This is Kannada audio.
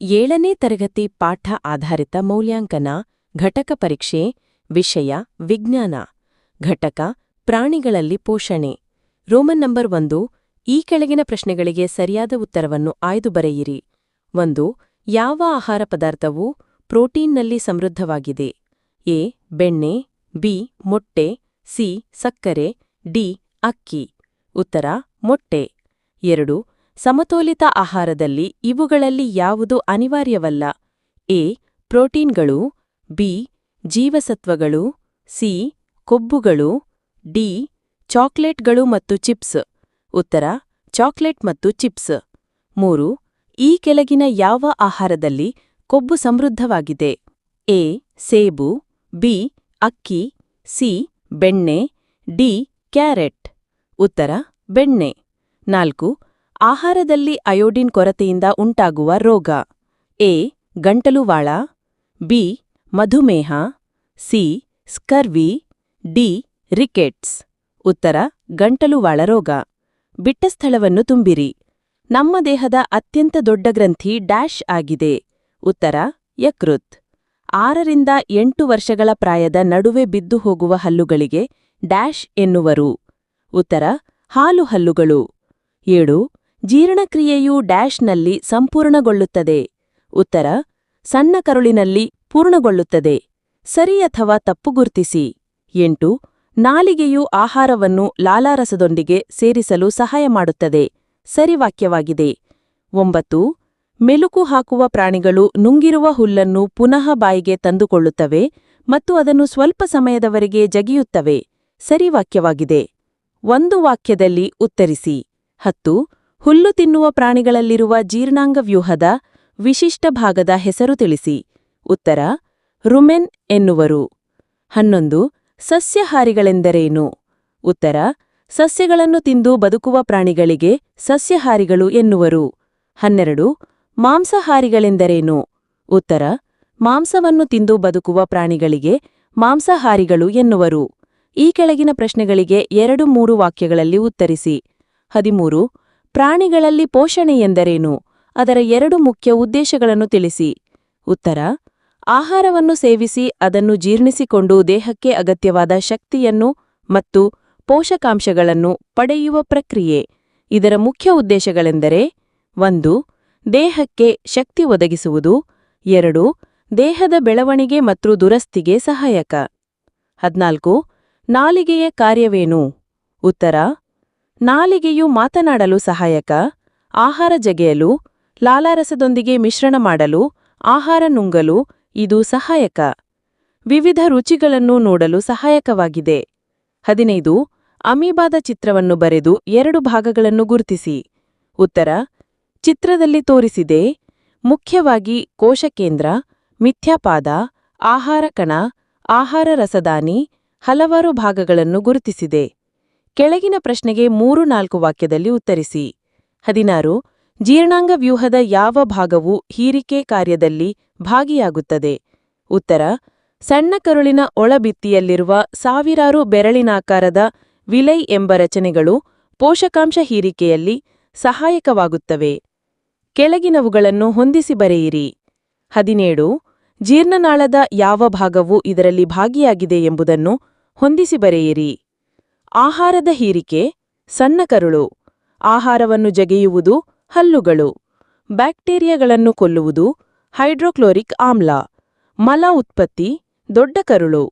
ಏಳನೇ ತರಗತಿ ಪಾಠ ಆಧಾರಿತ ಮೌಲ್ಯಾಂಕನ, ಘಟಕ ಪರೀಕ್ಷೆ, ವಿಷಯ, ವಿಜ್ಞಾನ, ಘಟಕ, ಪ್ರಾಣಿಗಳಲ್ಲಿ ಪೋಷಣೆ. ರೋಮನ್ ನಂಬರ್ ಒಂದು, ಈ ಕೆಳಗಿನ ಪ್ರಶ್ನೆಗಳಿಗೆ ಸರಿಯಾದ ಉತ್ತರವನ್ನು ಆಯ್ದು ಬರೆಯಿರಿ. ಒಂದು, ಯಾವ ಆಹಾರ ಪದಾರ್ಥವು ಪ್ರೋಟೀನ್ನಲ್ಲಿ ಸಮೃದ್ಧವಾಗಿದೆ? ಎ, ಬೆಣ್ಣೆ, ಬಿ, ಮೊಟ್ಟೆ, ಸಿ, ಸಕ್ಕರೆ, ಡಿ, ಅಕ್ಕಿ. ಉತ್ತರ, ಮೊಟ್ಟೆ. ಎರಡು ಸಮತೋಲಿತ ಆಹಾರದಲ್ಲಿ ಇವುಗಳಲ್ಲಿ ಯಾವುದು ಅನಿವಾರ್ಯವಲ್ಲ? ಎ. ಪ್ರೋಟೀನ್ಗಳು. ಬಿ. ಜೀವಸತ್ವಗಳು. ಸಿ. ಕೊಬ್ಬುಗಳು. ಡಿ. ಚಾಕ್ಲೇಟ್ಗಳು ಮತ್ತು ಚಿಪ್ಸ್. ಉತ್ತರ, ಚಾಕ್ಲೇಟ್ ಮತ್ತು ಚಿಪ್ಸ್. ಮೂರು, ಈ ಕೆಳಗಿನ ಯಾವ ಆಹಾರದಲ್ಲಿ ಕೊಬ್ಬು ಸಮೃದ್ಧವಾಗಿದೆ? ಎ. ಸೇಬು. ಬಿ. ಅಕ್ಕಿ. ಸಿ. ಬೆಣ್ಣೆ. ಡಿ. ಕ್ಯಾರೆಟ್. ಉತ್ತರ, ಬೆಣ್ಣೆ. ನಾಲ್ಕು ಆಹಾರದಲ್ಲಿ ಅಯೋಡಿನ್ ಕೊರತೆಯಿಂದ ಉಂಟಾಗುವ ರೋಗ. ಎ. ಗಂಟಲುವಾಳ. ಬಿ. ಮಧುಮೇಹ. ಸಿ. ಸ್ಕರ್ವಿ. ಡಿ. ರಿಕೆಟ್ಸ್. ಉತ್ತರ, ಗಂಟಲುವಾಳ ರೋಗ. ಬಿಟ್ಟ ಸ್ಥಳವನ್ನು ತುಂಬಿರಿ. ನಮ್ಮ ದೇಹದ ಅತ್ಯಂತ ದೊಡ್ಡ ಗ್ರಂಥಿ ಡ್ಯಾಶ್ ಆಗಿದೆ. ಉತ್ತರ, ಯಕೃತ್. ಆರರಿಂದ ಎಂಟು ವರ್ಷಗಳ ಪ್ರಾಯದ ನಡುವೆ ಬಿದ್ದು ಹೋಗುವ ಹಲ್ಲುಗಳಿಗೆ ಡ್ಯಾಶ್ ಎನ್ನುವರು. ಉತ್ತರ, ಹಾಲು ಹಲ್ಲುಗಳು. ಏಳು ಜೀರ್ಣಕ್ರಿಯೆಯು ಡ್ಯಾಶ್ನಲ್ಲಿ ಸಂಪೂರ್ಣಗೊಳ್ಳುತ್ತದೆ. ಉತ್ತರ, ಸಣ್ಣ ಕರುಳಿನಲ್ಲಿ ಪೂರ್ಣಗೊಳ್ಳುತ್ತದೆ. ಸರಿ ಅಥವಾ ತಪ್ಪು ಗುರ್ತಿಸಿ. ಎಂಟು, ನಾಲಿಗೆಯು ಆಹಾರವನ್ನು ಲಾಲಾರಸದೊಂದಿಗೆ ಸೇರಿಸಲು ಸಹಾಯ ಮಾಡುತ್ತದೆ. ಸರಿವಾಕ್ಯವಾಗಿದೆ ಒಂಬತ್ತು, ಮೆಲುಕು ಹಾಕುವ ಪ್ರಾಣಿಗಳು ನುಂಗಿರುವ ಹುಲ್ಲನ್ನು ಪುನಃ ಬಾಯಿಗೆ ತಂದುಕೊಳ್ಳುತ್ತವೆ ಮತ್ತು ಅದನ್ನು ಸ್ವಲ್ಪ ಸಮಯದವರೆಗೆ ಜಗಿಯುತ್ತವೆ. ಸರಿವಾಕ್ಯವಾಗಿದೆ ಒಂದು ವಾಕ್ಯದಲ್ಲಿ ಉತ್ತರಿಸಿ. ಹತ್ತು ಹುಲ್ಲು ತಿನ್ನುವ ಪ್ರಾಣಿಗಳಲ್ಲಿರುವ ಜೀರ್ಣಾಂಗ ವ್ಯೂಹದ ವಿಶಿಷ್ಟ ಭಾಗದ ಹೆಸರು ತಿಳಿಸಿ. ಉತ್ತರ, ರುಮೆನ್ ಎನ್ನುವರು. ಹನ್ನೊಂದು, ಸಸ್ಯಹಾರಿಗಳೆಂದರೇನು? ಉತ್ತರ, ಸಸ್ಯಗಳನ್ನು ತಿಂದು ಬದುಕುವ ಪ್ರಾಣಿಗಳಿಗೆ ಸಸ್ಯಹಾರಿಗಳು ಎನ್ನುವರು. ಹನ್ನೆರಡು, ಮಾಂಸಾಹಾರಿಗಳೆಂದರೇನು? ಉತ್ತರ, ಮಾಂಸವನ್ನು ತಿಂದು ಬದುಕುವ ಪ್ರಾಣಿಗಳಿಗೆ ಮಾಂಸಾಹಾರಿಗಳು ಎನ್ನುವರು. ಈ ಕೆಳಗಿನ ಪ್ರಶ್ನೆಗಳಿಗೆ ಎರಡು ಮೂರು ವಾಕ್ಯಗಳಲ್ಲಿ ಉತ್ತರಿಸಿ. ಹದಿಮೂರು ಪ್ರಾಣಿಗಳಲ್ಲಿ ಪೋಷಣೆ ಎಂದರೇನು? ಅದರ ಎರಡು ಮುಖ್ಯ ಉದ್ದೇಶಗಳನ್ನು ತಿಳಿಸಿ. ಉತ್ತರ, ಆಹಾರವನ್ನು ಸೇವಿಸಿ ಅದನ್ನು ಜೀರ್ಣಿಸಿಕೊಂಡು ದೇಹಕ್ಕೆ ಅಗತ್ಯವಾದ ಶಕ್ತಿಯನ್ನು ಮತ್ತು ಪೋಷಕಾಂಶಗಳನ್ನು ಪಡೆಯುವ ಪ್ರಕ್ರಿಯೆ. ಇದರ ಮುಖ್ಯ ಉದ್ದೇಶಗಳೆಂದರೆ, ಒಂದು, ದೇಹಕ್ಕೆ ಶಕ್ತಿ ಒದಗಿಸುವುದು. ಎರಡು, ದೇಹದ ಬೆಳವಣಿಗೆ ಮತ್ತು ದುರಸ್ತಿಗೆ ಸಹಾಯಕ. ಹದ್ನಾಲ್ಕು, ನಾಲಿಗೆಯ ಕಾರ್ಯವೇನು? ಉತ್ತರ ನಾಲಿಗೆಯು ಮಾತನಾಡಲು ಸಹಾಯಕ, ಆಹಾರ ಜಗೆಯಲು, ಲಾಲಾರಸದೊಂದಿಗೆ ಮಿಶ್ರಣ ಮಾಡಲು, ಆಹಾರ ನುಂಗಲು ಇದು ಸಹಾಯಕ. ವಿವಿಧ ರುಚಿಗಳನ್ನು ನೋಡಲು ಸಹಾಯಕವಾಗಿದೆ. ಹದಿನೈದು, ಅಮೀಬಾದ ಚಿತ್ರವನ್ನು ಬರೆದು ಎರಡು ಭಾಗಗಳನ್ನು ಗುರುತಿಸಿ. ಉತ್ತರ, ಚಿತ್ರದಲ್ಲಿ ತೋರಿಸಿದೆ, ಮುಖ್ಯವಾಗಿ ಕೋಶಕೇಂದ್ರ, ಮಿಥ್ಯಾಪಾದ, ಆಹಾರ ಕಣ, ಆಹಾರ ರಸದಾನಿ, ಹಲವಾರು ಭಾಗಗಳನ್ನು ಗುರುತಿಸಿದೆ. ಕೆಳಗಿನ ಪ್ರಶ್ನೆಗೆ ಮೂರು ನಾಲ್ಕು ವಾಕ್ಯದಲ್ಲಿ ಉತ್ತರಿಸಿ. ಹದಿನಾರು, ಜೀರ್ಣಾಂಗ ವ್ಯೂಹದ ಯಾವ ಭಾಗವು ಹೀರಿಕೆ ಕಾರ್ಯದಲ್ಲಿ ಭಾಗಿಯಾಗುತ್ತದೆ? ಉತ್ತರ, ಸಣ್ಣ ಕರುಳಿನ ಒಳಭಿತ್ತಿಯಲ್ಲಿರುವ ಸಾವಿರಾರು ಬೆರಳಿನಾಕಾರದ ವಿಲೈ ಎಂಬ ರಚನೆಗಳು ಪೋಷಕಾಂಶ ಹೀರಿಕೆಯಲ್ಲಿ ಸಹಾಯಕವಾಗುತ್ತವೆ. ಕೆಳಗಿನವುಗಳನ್ನು ಹೊಂದಿಸಿ ಬರೆಯಿರಿ. ಹದಿನೇಳು, ಜೀರ್ಣನಾಳದ ಯಾವ ಭಾಗವು ಇದರಲ್ಲಿ ಭಾಗಿಯಾಗಿದೆ ಎಂಬುದನ್ನು ಹೊಂದಿಸಿ ಬರೆಯಿರಿ. ಆಹಾರದ ಹೀರಿಕೆ, ಸಣ್ಣ ಕರುಳು, ಆಹಾರವನ್ನು ಜಗೆಯುವುದು, ಹಲ್ಲುಗಳು, ಬ್ಯಾಕ್ಟೀರಿಯಾಗಳನ್ನು ಕೊಲ್ಲುವುದು, ಹೈಡ್ರೋಕ್ಲೋರಿಕ್ ಆಮ್ಲ, ಮಲ ಉತ್ಪತ್ತಿ, ದೊಡ್ಡ ಕರುಳು.